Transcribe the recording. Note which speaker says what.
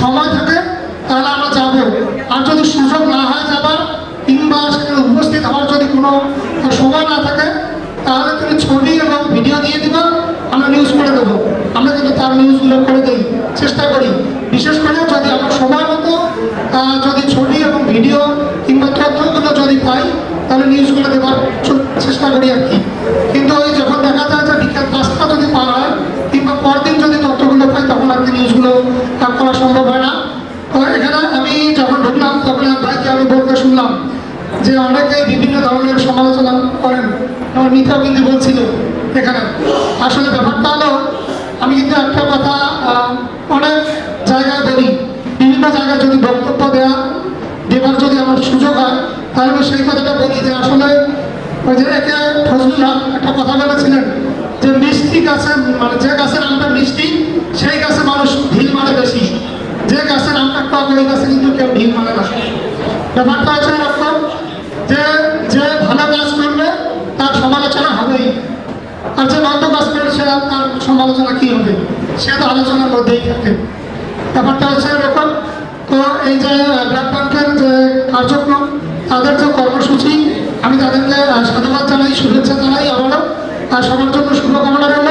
Speaker 1: সময় থাকে তাহলে আমরা যাব। আর যদি সুযোগ না হয় যাবার, কিংবা সেখানে উপস্থিত হওয়ার যদি কোনো সময় না থাকে, তাহলে তুমি ছবি এবং ভিডিও দিয়ে দিবা, আমরা নিউজ করে দেবো। আমরা কিন্তু তার নিউজগুলো করে দিই। চেষ্টা করি। বিশেষ করে যদি আমরা সময় মতো যদি ছবি এবং ভিডিও কিংবা তথ্যগুলো যদি পাই, তাহলে নিউজগুলো দেওয়ার চেষ্টা করি আর কি কিন্তু ওই যখন দেখা যায় যে বিকেল পাঁচটা যদি পাওয়া হয় কিংবা পরদিন যদি তথ্যগুলো পাই তখন আহ, করা সম্ভব হয় না। তো এখানে আমি যখন ঢুকলাম তখন ভাইকে আমি বলতে শুনলাম যে অনেকে বিভিন্ন ধরনের সমালোচনা করেন। আমার মিত্রা কিন্তু বলছিল এখানে। আসলে ব্যাপারটা হলো আমি কিন্তু একটা কথা অনেক জায়গায় বলি। বিভিন্ন জায়গায় যদি বক্তব্য দেওয়া দেবার যদি আমার সুযোগ হয় তাহলে আমি সেই কথাটা বলি যে আসলে ওই যে একে ফজলুল একটা কথা বলেছিলেন যে মিষ্টি গাছে মানে যে গাছের আমটা মিষ্টি সেই গাছে মানুষ ঢিল মারে বেশি যে গাছের ওই গাছে কিন্তু কেউ ঢিল মারে না। ব্যাপারটা এরকম যে যে ভালো কাজ করবে, তার সমালোচনা হবেই। আর যে মন্দ কাজ করবে, সে তার সমালোচনা কি হবে? সে তো আলোচনার মধ্যেই থাকে। ব্যাপারটা হচ্ছে এরকম, তো এই যে ব্লাড ব্যাংকের যে কার্যক্রম, তাদের যে কর্মসূচি, আমি তাদেরকে সাধুবাদ জানাই, শুভেচ্ছা জানাই আবারও, আর সবার জন্য শুভকামনা রইল।